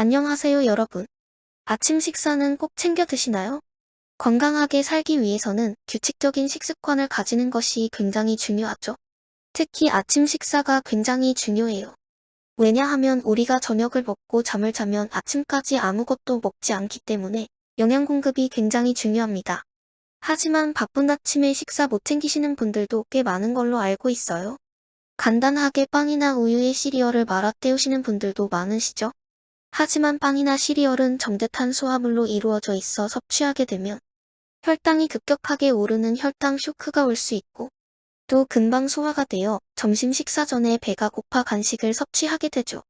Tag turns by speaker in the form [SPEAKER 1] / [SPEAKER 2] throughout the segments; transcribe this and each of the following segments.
[SPEAKER 1] 안녕하세요 여러분. 아침 식사는 꼭 챙겨 드시나요? 건강하게 살기 위해서는 규칙적인 식습관을 가지는 것이 굉장히 중요하죠. 특히 아침 식사가 굉장히 중요해요. 왜냐하면 우리가 저녁을 먹고 잠을 자면 아침까지 아무것도 먹지 않기 때문에 영양 공급이 굉장히 중요합니다. 하지만 바쁜 아침에 식사 못 챙기시는 분들도 꽤 많은 걸로 알고 있어요. 간단하게 빵이나 우유에 시리얼을 말아 때우시는 분들도 많으시죠? 하지만 빵이나 시리얼은 정제탄수화물로 이루어져 있어 섭취하게 되면 혈당이 급격하게 오르는 혈당 쇼크가 올 수 있고 또 금방 소화가 되어 점심 식사 전에 배가 고파 간식을 섭취하게 되죠.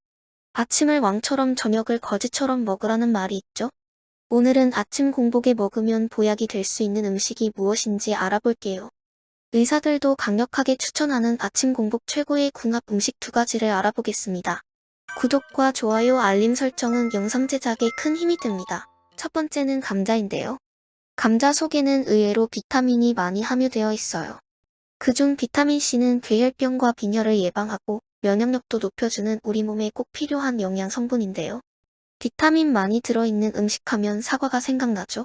[SPEAKER 1] 아침을 왕처럼 저녁을 거지처럼 먹으라는 말이 있죠. 오늘은 아침 공복에 먹으면 보약이 될 수 있는 음식이 무엇인지 알아볼게요. 의사들도 강력하게 추천하는 아침 공복 최고의 궁합 음식 두 가지를 알아보겠습니다. 구독과 좋아요 알림 설정은 영상 제작에 큰 힘이 됩니다. 첫 번째는 감자인데요. 감자 속에는 의외로 비타민이 많이 함유되어 있어요. 그중 비타민C는 괴혈병과 빈혈을 예방하고 면역력도 높여주는 우리 몸에 꼭 필요한 영양 성분인데요. 비타민 많이 들어있는 음식하면 사과가 생각나죠?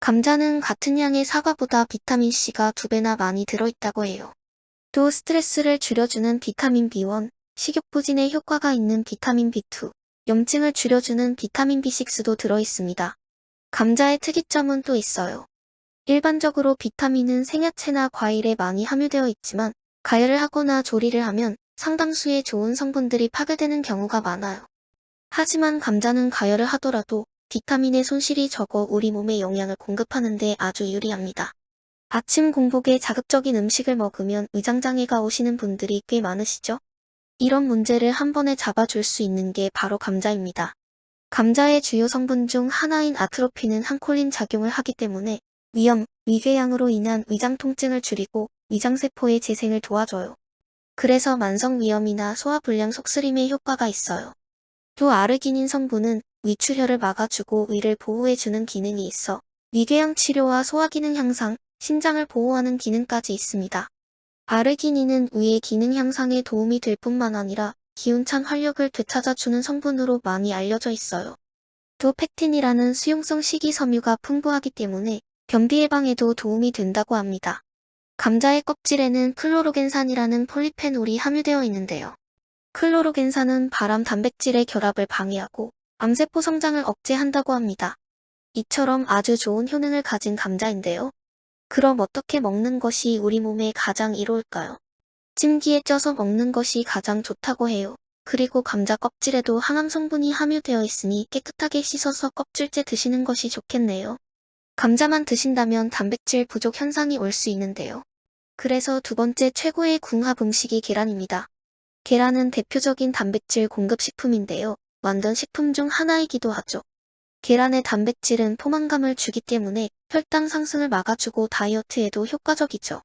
[SPEAKER 1] 감자는 같은 양의 사과보다 비타민C가 두 배나 많이 들어있다고 해요. 또 스트레스를 줄여주는 비타민 B1, 식욕 부진에 효과가 있는 비타민 B2, 염증을 줄여주는 비타민 B6도 들어있습니다. 감자의 특이점은 또 있어요. 일반적으로 비타민은 생야채나 과일에 많이 함유되어 있지만 가열을 하거나 조리를 하면 상당수의 좋은 성분들이 파괴되는 경우가 많아요. 하지만 감자는 가열을 하더라도 비타민의 손실이 적어 우리 몸에 영양을 공급하는 데 아주 유리합니다. 아침 공복에 자극적인 음식을 먹으면 위장장애가 오시는 분들이 꽤 많으시죠? 이런 문제를 한 번에 잡아줄 수 있는 게 바로 감자입니다. 감자의 주요 성분 중 하나인 아트로피는 항콜린 작용을 하기 때문에 위염, 위궤양으로 인한 위장 통증을 줄이고 위장세포의 재생을 도와줘요. 그래서 만성 위염이나 소화불량 속쓰림에 효과가 있어요. 또 아르기닌 성분은 위출혈을 막아주고 위를 보호해주는 기능이 있어 위궤양 치료와 소화기능 향상, 신장을 보호하는 기능까지 있습니다. 아르기닌은 위의 기능 향상에 도움이 될 뿐만 아니라 기운찬 활력을 되찾아주는 성분으로 많이 알려져 있어요. 또 팩틴이라는 수용성 식이섬유가 풍부하기 때문에 변비 예방에도 도움이 된다고 합니다. 감자의 껍질에는 클로로겐산이라는 폴리페놀이 함유되어 있는데요. 클로로겐산은 발암 단백질의 결합을 방해하고 암세포 성장을 억제한다고 합니다. 이처럼 아주 좋은 효능을 가진 감자인데요. 그럼 어떻게 먹는 것이 우리 몸에 가장 이로울까요? 찜기에 쪄서 먹는 것이 가장 좋다고 해요. 그리고 감자 껍질에도 항암 성분이 함유되어 있으니 깨끗하게 씻어서 껍질째 드시는 것이 좋겠네요. 감자만 드신다면 단백질 부족 현상이 올 수 있는데요. 그래서 두 번째 최고의 궁합 음식이 계란입니다. 계란은 대표적인 단백질 공급 식품인데요. 완전 식품 중 하나이기도 하죠. 계란의 단백질은 포만감을 주기 때문에 혈당 상승을 막아주고 다이어트에도 효과적이죠.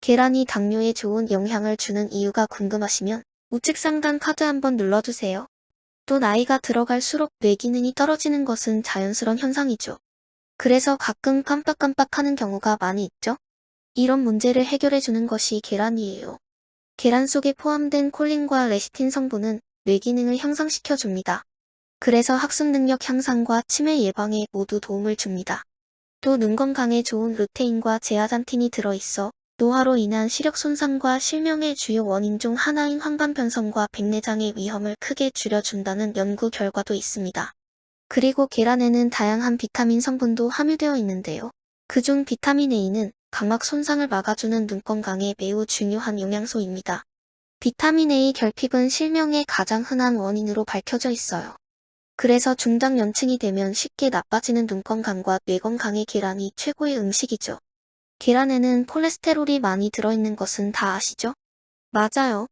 [SPEAKER 1] 계란이 당뇨에 좋은 영향을 주는 이유가 궁금하시면 우측 상단 카드 한번 눌러주세요. 또 나이가 들어갈수록 뇌 기능이 떨어지는 것은 자연스러운 현상이죠. 그래서 가끔 깜빡깜빡하는 경우가 많이 있죠? 이런 문제를 해결해주는 것이 계란이에요. 계란 속에 포함된 콜린과 레시틴 성분은 뇌 기능을 향상시켜줍니다. 그래서 학습 능력 향상과 치매 예방에 모두 도움을 줍니다. 또 눈 건강에 좋은 루테인과 제아잔틴이 들어있어 노화로 인한 시력 손상과 실명의 주요 원인 중 하나인 황반변성과 백내장의 위험을 크게 줄여준다는 연구 결과도 있습니다. 그리고 계란에는 다양한 비타민 성분도 함유되어 있는데요. 그중 비타민 A는 각막 손상을 막아주는 눈 건강에 매우 중요한 영양소입니다. 비타민 A 결핍은 실명의 가장 흔한 원인으로 밝혀져 있어요. 그래서 중장년층이 되면 쉽게 나빠지는 눈 건강과 뇌 건강에 계란이 최고의 음식이죠. 계란에는 콜레스테롤이 많이 들어있는 것은 다 아시죠? 맞아요.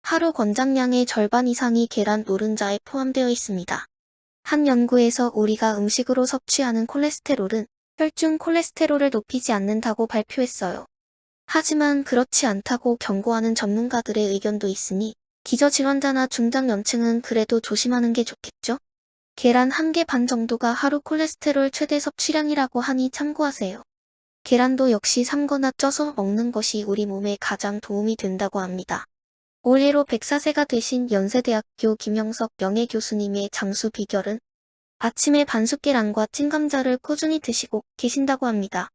[SPEAKER 1] 하루 권장량의 절반 이상이 계란 노른자에 포함되어 있습니다. 한 연구에서 우리가 음식으로 섭취하는 콜레스테롤은 혈중 콜레스테롤을 높이지 않는다고 발표했어요. 하지만 그렇지 않다고 경고하는 전문가들의 의견도 있으니 기저질환자나 중장년층은 그래도 조심하는 게 좋겠죠? 계란 한개반 정도가 하루 콜레스테롤 최대 섭취량이라고 하니 참고하세요. 계란도 역시 삶거나 쪄서 먹는 것이 우리 몸에 가장 도움이 된다고 합니다. 올해로 104세가 되신 연세대학교 김영석 명예교수님의 장수 비결은 아침에 반숙 계란과 찐감자를 꾸준히 드시고 계신다고 합니다.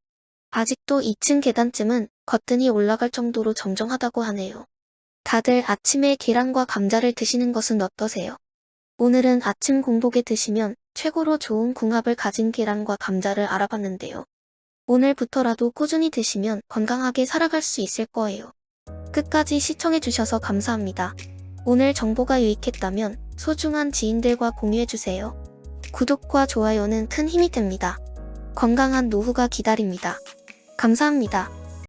[SPEAKER 1] 아직도 2층 계단쯤은 거뜬히 올라갈 정도로 정정하다고 하네요. 다들 아침에 계란과 감자를 드시는 것은 어떠세요? 오늘은 아침 공복에 드시면 최고로 좋은 궁합을 가진 계란과 감자를 알아봤는데요. 오늘부터라도 꾸준히 드시면 건강하게 살아갈 수 있을 거예요. 끝까지 시청해주셔서 감사합니다. 오늘 정보가 유익했다면 소중한 지인들과 공유해주세요. 구독과 좋아요는 큰 힘이 됩니다. 건강한 노후가 기다립니다. 감사합니다.